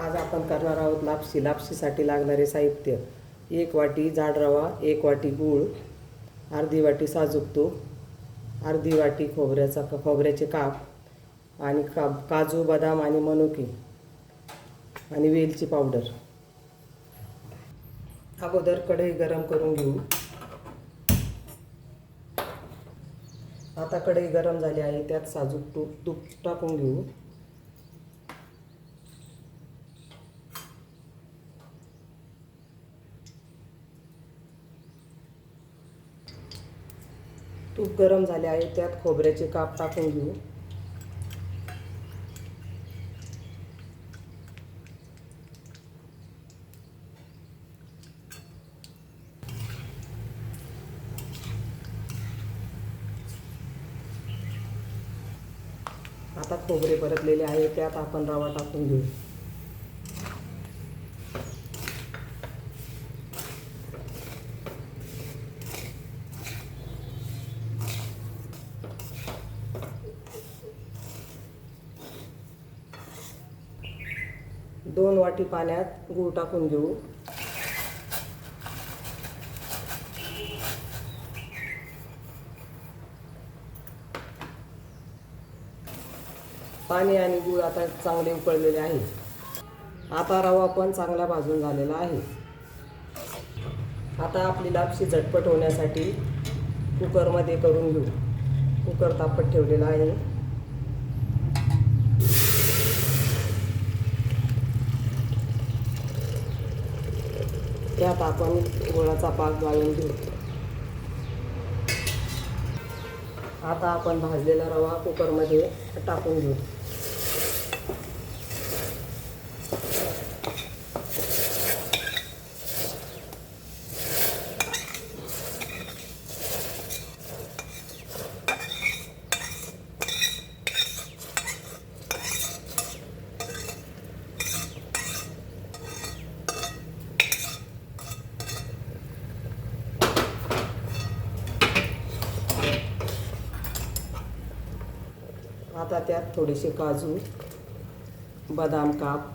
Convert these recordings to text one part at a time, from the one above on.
आज आपण करणार आहोत लापशी लापशीसाठी लागणारे साहित्य. एक वाटी जाड रवा एक वाटी गूळ अर्धी वाटी साजूक तूप अर्धी वाटी खोबऱ्याचा खोबऱ्याचे काप आणि का काजू बदाम आणि मनुके आणि वेलची पावडर. अगोदर कढई गरम करून घेऊ. आता कढई गरम झाली आहे त्यात साजूक तूप तूप टाकून घेऊ. तूप गरम झाले आहे त्यात खोबऱ्याचे काप टाकून घेऊ. आता खोबरे परतलेले आहे त्यात आपण रवा टाकून घेऊ. दोन वाटी पाण्यात गूळ टाकून घेऊ. पाणी आणि गूळ आता चांगले उकळलेले आहे. आता रवा पण चांगला भाजून झालेला आहे. आता आपली लापशी झटपट होण्यासाठी कुकरमध्ये करून घेऊ. कुकर तापत ठेवलेला आहे. त्यात आपण गुळाचा पाक गाळून घेऊ आता आपण भाजलेला रवा कुकरमध्ये टाकून घेऊ. आता त्यात थोडेसे काजू बदाम काप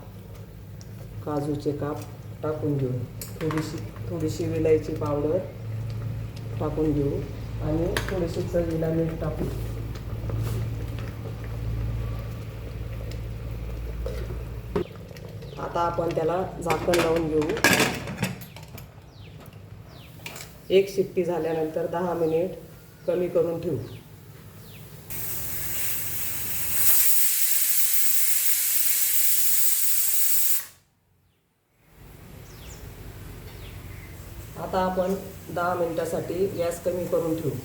काजूचे काप टाकून घेऊ. थोडीशी थोडीशी विलायची पावडर टाकून घेऊ आणि थोडीशी चवीला मीठ टाकू. आता आपण त्याला झाकण लावून घेऊ. एक शिट्टी झाल्यानंतर दहा मिनिट कमी करून ठेवू. आता आपण दहा मिनटासाठी गॅस कमी करून ठेवू.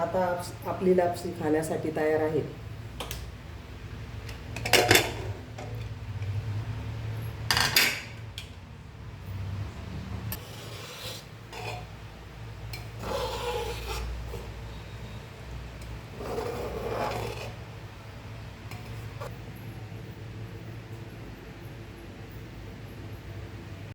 आता आप- आपली लापशी खाण्यासाठी तयार आहे.